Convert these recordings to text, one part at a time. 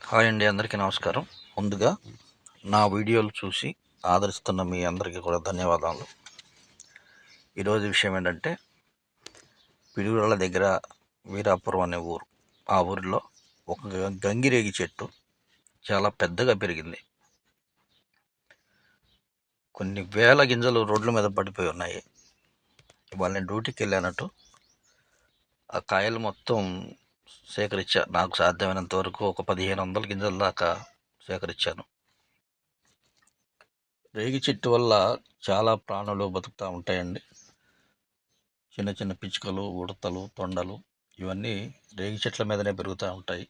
Hi అండి అందరికీ నమస్కారం. ముందుగా నా వీడియోలు చూసి ఆదరిస్తున్న మీ అందరికీ కూడా ధన్యవాదాలు. ఈరోజు విషయం ఏంటంటే పిడుగురాళ్ళ దగ్గర వీరాపురం అనే ఊరు. ఆ ఊరిలో ఒక గంగిరేగి చెట్టు చాలా పెద్దగా పెరిగింది. కొన్ని వేల గింజలు రోడ్ల మీద పడిపోయి ఉన్నాయి. ఇవాళ నేను డ్యూటీకి వెళ్ళానట్టు ఆ కాయలు మొత్తం సేకరించా నాకు సాధ్యమైనంత వరకు ఒక పదిహేను వందల గింజల దాకా సేకరించాను. రేగి చెట్టు వల్ల చాలా ప్రాణులు బతుకుతూ ఉంటాయండి. చిన్న చిన్న పిచ్చుకలు ఉడతలు తొండలు ఇవన్నీ రేగి చెట్ల మీదనే పెరుగుతూ ఉంటాయి.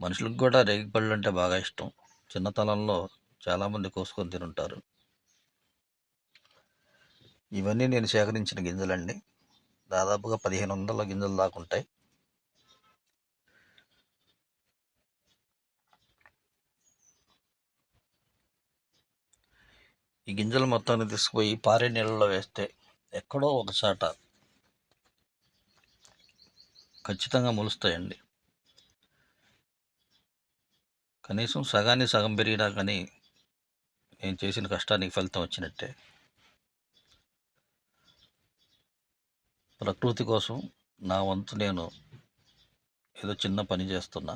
మనుషులకు కూడా రేగి పళ్ళు అంటే బాగా ఇష్టం. చిన్నతనంలో చాలామంది కోసుకొని తినుంటారు. ఇవన్నీ నేను సేకరించిన గింజలండి. దాదాపుగా పదిహేను వందల గింజలు దాకా ఉంటాయి. ఈ గింజలు మొత్తాన్ని తీసుకుపోయి పారే నీళ్ళలో వేస్తే ఎక్కడో ఒక చాట ఖచ్చితంగా మొలుస్తాయండి. కనీసం సగాన్ని సగం పెరిగినా కానీ నేను చేసిన కష్టానికి ఫలితం వచ్చినట్టే. ప్రకృతి కోసం నా వంతు నేను ఏదో చిన్న పని చేస్తున్నా.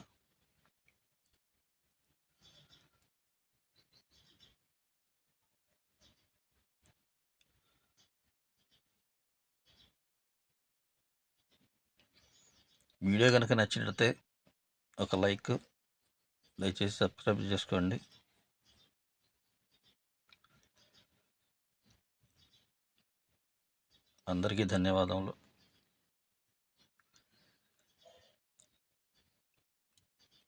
వీడియో కనుక నచ్చినట్లయితే ఒక లైక్ దయచేసి సబ్స్క్రైబ్ చేసుకోండి. అందరికీ ధన్యవాదములు.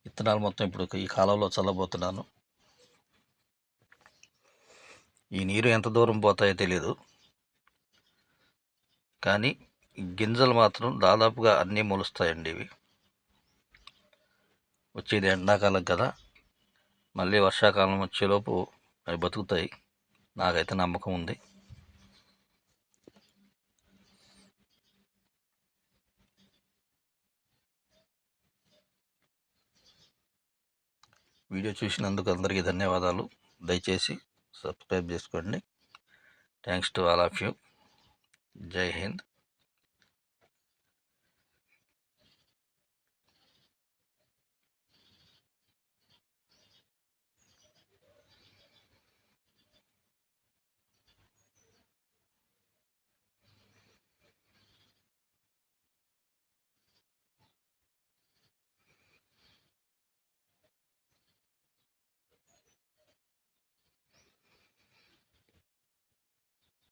విత్తనాలు మొత్తం ఇప్పుడు ఈ కాలంలో చల్లబోతున్నాను. ఈ నీరు ఎంత దూరం పోతాయో తెలియదు కానీ గింజలు మాత్రం దాదాపుగా అన్నీ మొలుస్తాయండి ఇవి. వచ్చేది ఎండాకాలం కదా. మళ్ళీ వర్షాకాలం వచ్చేలోపు అవి బతుకుతాయి. నాకైతే నమ్మకం ఉంది. వీడియో చూసినందుకు అందరికీ ధన్యవాదాలు. దయచేసి సబ్స్క్రైబ్ చేసుకోండి. Thanks to all of you Jai Hind